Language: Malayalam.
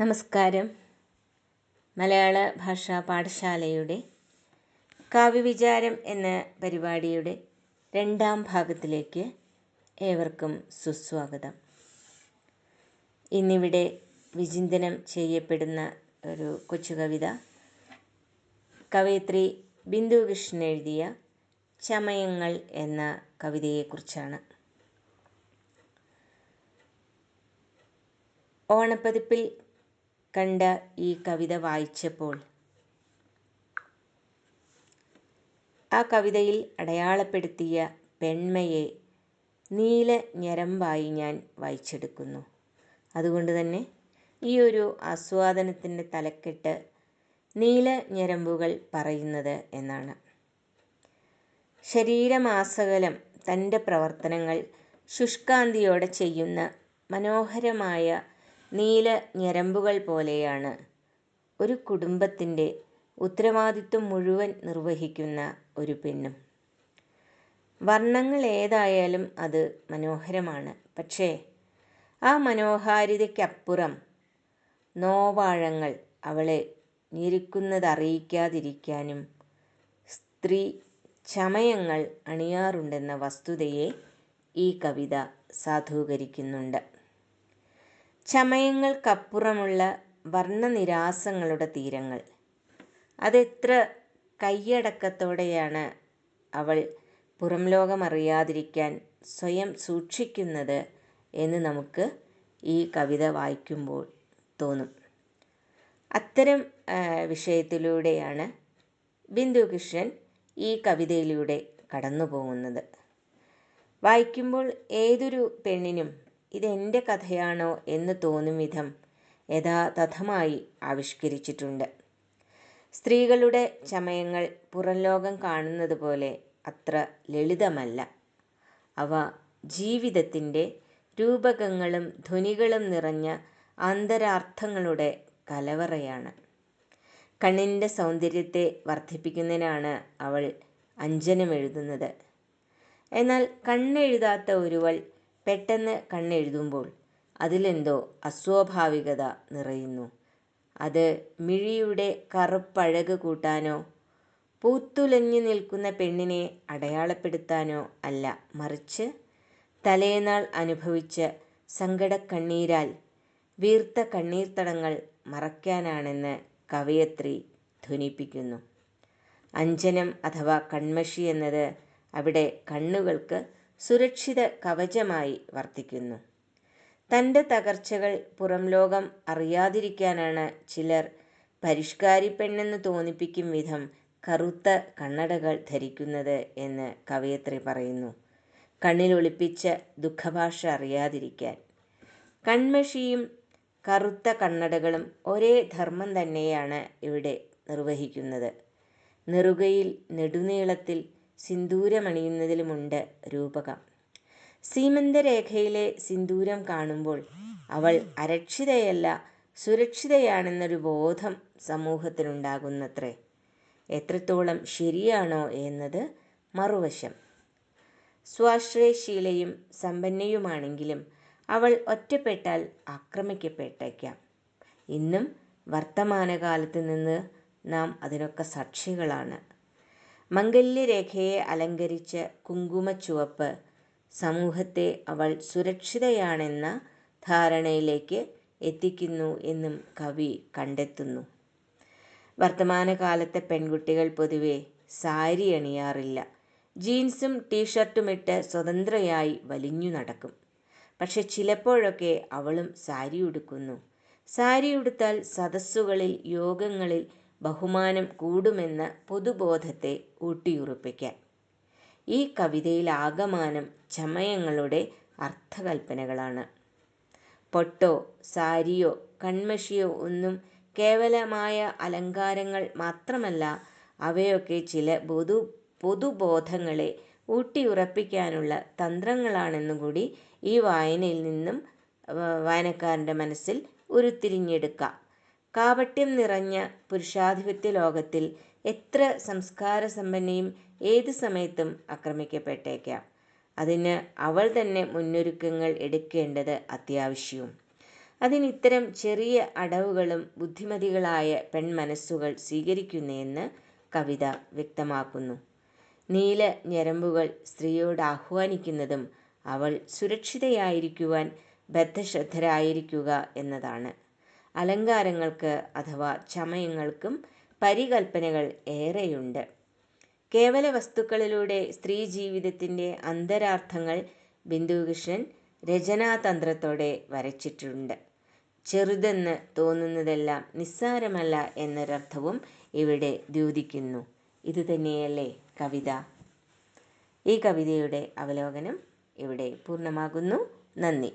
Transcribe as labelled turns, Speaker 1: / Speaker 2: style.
Speaker 1: നമസ്കാരം. മലയാള ഭാഷാ പാഠശാലയുടെ കാവ്യവിചാരം എന്ന പരിപാടിയുടെ രണ്ടാം ഭാഗത്തിലേക്ക് ഏവർക്കും സുസ്വാഗതം. ഇന്നിവിടെ വിചിന്തനം ചെയ്യപ്പെടുന്ന ഒരു കൊച്ചു കവിത കവയിത്രി ബിന്ദു കൃഷ്ണൻ എഴുതിയ ചമയങ്ങൾ എന്ന കവിതയെക്കുറിച്ചാണ്. ഓണപ്പതിപ്പിൽ കണ്ട ഈ കവിത വായിച്ചപ്പോൾ ആ കവിതയിൽ അടയാളപ്പെടുത്തിയ പെൺമയെ നീല ഞരമ്പായി ഞാൻ വായിച്ചെടുക്കുന്നു. അതുകൊണ്ട് തന്നെ ഈ ഒരു ആസ്വാദനത്തിന്റെ തലക്കെട്ട് നീല ഞരമ്പുകൾ പറയുന്നത് എന്നാണ്. ശരീരമാസകലം തന്റെ പ്രവർത്തനങ്ങൾ ശുഷ്കാന്തിയോടെ ചെയ്യുന്ന മനോഹരമായ നീല ഞരമ്പുകൾ പോലെയാണ്. ഒരു കുടുംബത്തിന്റെ ഉത്തരവാദിത്വം മുഴുവൻ നിർവഹിക്കുന്ന ഒരു പെണ്ണും. വർണങ്ങൾ ഏതായാലും അത് മനോഹരമാണ്. പക്ഷേ ആ മനോഹാരിതയ്ക്കപ്പുറം നോവാഴങ്ങൾ അവളെ ഞെരുക്കുന്നതറിയിക്കാതിരിക്കാനും സ്ത്രീ ചമയങ്ങൾ അണിയാറുണ്ടെന്ന വസ്തുതയെ ഈ കവിത സാധൂകരിക്കുന്നുണ്ട്. ചമയങ്ങൾക്കപ്പുറമുള്ള വർണനിരാസങ്ങളുടെ തീരങ്ങൾ. അതെത്ര കയ്യടക്കത്തോടെയാണ് അവൾ പുറം ലോകമറിയാതിരിക്കാൻ സ്വയം സൂക്ഷിക്കുന്നത് എന്ന് നമുക്ക് ഈ കവിത വായിക്കുമ്പോൾ തോന്നും. അത്തരം വിഷയത്തിലൂടെയാണ് ബിന്ദു കൃഷ്ണൻ ഈ കവിതയിലൂടെ കടന്നു പോകുന്നത് വായിക്കുമ്പോൾ ഏതൊരു പെണ്ണിനും ഇതെന്റെ കഥയാണോ എന്ന് തോന്നും വിധം യഥാതഥമായി ആവിഷ്കരിച്ചിട്ടുണ്ട്. സ്ത്രീകളുടെ ചമയങ്ങൾ പുറം ലോകം കാണുന്നത് പോലെ അത്ര ലളിതമല്ല. അവ ജീവിതത്തിന്റെ രൂപകങ്ങളും ധ്വനികളും നിറഞ്ഞ അന്തരാർത്ഥങ്ങളുടെ കലവറയാണ്. കണ്ണിന്റെ സൗന്ദര്യത്തെ വർദ്ധിപ്പിക്കുന്നതിനാണ് അവൾ അഞ്ജനം എഴുതുന്നത് എന്നാൽ കണ്ണെഴുതാത്ത ഒരുവൾ പെട്ടെന്ന് കണ്ണെഴുതുമ്പോൾ അതിലെന്തോ അസ്വാഭാവികത നിറയുന്നു. അത് മിഴിയുടെ കറുപ്പഴക് കൂട്ടാനോ പൂത്തുലഞ്ഞു നിൽക്കുന്ന പെണ്ണിനെ അടയാളപ്പെടുത്താനോ അല്ല മറിച്ച് തലേനാൾ അനുഭവിച്ച സങ്കടക്കണ്ണീരാൽ വീർത്ത കണ്ണീർത്തടങ്ങൾ മറയ്ക്കാനാണെന്ന് കവയത്രി ധ്വനിപ്പിക്കുന്നു. അഞ്ജനം അഥവാ കൺമഷി എന്നത് അവിടെ കണ്ണുകൾക്ക് സുരക്ഷിത കവചമായി വർത്തിക്കുന്നു. തന്റെ തകർച്ചകൾ പുറം ലോകം അറിയാതിരിക്കാനാണ് ചിലർ പരിഷ്കാരി പെണ്ണെന്ന് തോന്നിപ്പിക്കും വിധം കറുത്ത കണ്ണടകൾ ധരിക്കുന്നത് എന്ന് കവയത്രി പറയുന്നു. കണ്ണിലൊളിപ്പിച്ച ദുഃഖഭാഷ അറിയാതിരിക്കാൻ. കൺമഷിയും കറുത്ത കണ്ണടകളും ഒരേ ധർമ്മം തന്നെയാണ് ഇവിടെ നിർവഹിക്കുന്നത്. നെറുകയിൽ നെടുനീളത്തിൽ സിന്ദൂരമണിയുന്നതിലുമുണ്ട് രൂപകം. സീമന്തരേഖയിലെ സിന്ദൂരം കാണുമ്പോൾ അവൾ അരക്ഷിതയല്ല സുരക്ഷിതയാണെന്നൊരു ബോധം സമൂഹത്തിനുണ്ടാകുന്നത്രേ. എത്രത്തോളം ശരിയാണോ എന്നത് മറുവശം. സ്വാശ്രയശീലയും സമ്പന്നയുമാണെങ്കിലും അവൾ ഒറ്റപ്പെട്ടാൽ ആക്രമിക്കപ്പെട്ടേക്കാം. ഇന്നും വർത്തമാനകാലത്ത് നിന്ന് നാം അതിനൊക്കെ സാക്ഷികളാണ്. മംഗല്യരേഖയെ അലങ്കരിച്ച കുങ്കുമച്ചുവപ്പ്. സമൂഹത്തെ അവൾ സുരക്ഷിതയാണെന്ന ധാരണയിലേക്ക് എത്തിക്കുന്നു എന്നും കവി കണ്ടെത്തുന്നു. വർത്തമാനകാലത്തെ പെൺകുട്ടികൾ പൊതുവെ സാരി അണിയാറില്ല. ജീൻസും ടീഷർട്ടുമിട്ട് സ്വതന്ത്രയായി വലിഞ്ഞു നടക്കും. പക്ഷെ ചിലപ്പോഴൊക്കെ അവളും സാരി ഉടുക്കുന്നു. സാരി ഉടുത്താൽ സദസ്സുകളിൽ യോഗങ്ങളിൽ ബഹുമാനം കൂടുമെന്ന പൊതുബോധത്തെ ഊട്ടിയുറപ്പിക്കാൻ. ഈ കവിതയിൽ ആകമാനം ചമയങ്ങളുടെ അർത്ഥകൽപ്പനകളാണ്. പൊട്ടോ സാരിയോ കൺമഷിയോ ഒന്നും കേവലമായ അലങ്കാരങ്ങൾ മാത്രമല്ല അവയൊക്കെ ചില പൊതു പൊതുബോധങ്ങളെ ഊട്ടിയുറപ്പിക്കാനുള്ള തന്ത്രങ്ങളാണെന്നുകൂടി ഈ വായനയിൽ നിന്നും വായനക്കാരന്റെ മനസ്സിൽ ഉരുത്തിരിഞ്ഞെടുക്കാം. കാപട്യം നിറഞ്ഞ പുരുഷാധിപത്യ ലോകത്തിൽ എത്ര സംസ്കാര സമ്പന്നയും ഏത് സമയത്തും ആക്രമിക്കപ്പെട്ടേക്കാം. അതിന് അവൾ തന്നെ മുന്നൊരുക്കങ്ങൾ എടുക്കേണ്ടത് അത്യാവശ്യവും. അതിന് ഇത്തരം ചെറിയ അടവുകളും ബുദ്ധിമതികളായ പെൺമനസ്സുകൾ സ്വീകരിക്കുന്നെന്ന് കവിത വ്യക്തമാക്കുന്നു. നീല ഞരമ്പുകൾ സ്ത്രീയോട് ആഹ്വാനിക്കുന്നതും അവൾ സുരക്ഷിതയായിരിക്കുവാൻ ബദ്ധശ്രദ്ധരായിരിക്കുക എന്നതാണ്. അലങ്കാരങ്ങൾക്ക് അഥവാ ചമയങ്ങൾക്കും പരികൽപ്പനകൾ ഏറെയുണ്ട്. കേവല വസ്തുക്കളിലൂടെ സ്ത്രീ ജീവിതത്തിന്റെ അന്തരാർത്ഥങ്ങൾ ബിന്ദുകൃഷ്ണൻ രചനാതന്ത്രത്തോടെ വരച്ചിട്ടുണ്ട്. ചെറുതെന്ന് തോന്നുന്നതെല്ലാം നിസ്സാരമല്ല എന്നൊരർത്ഥവും ഇവിടെ ദ്യോതിക്കുന്നു. ഇതുതന്നെയല്ലേ കവിത? ഈ കവിതയുടെ അവലോകനം ഇവിടെ പൂർണമാകുന്നു. നന്ദി.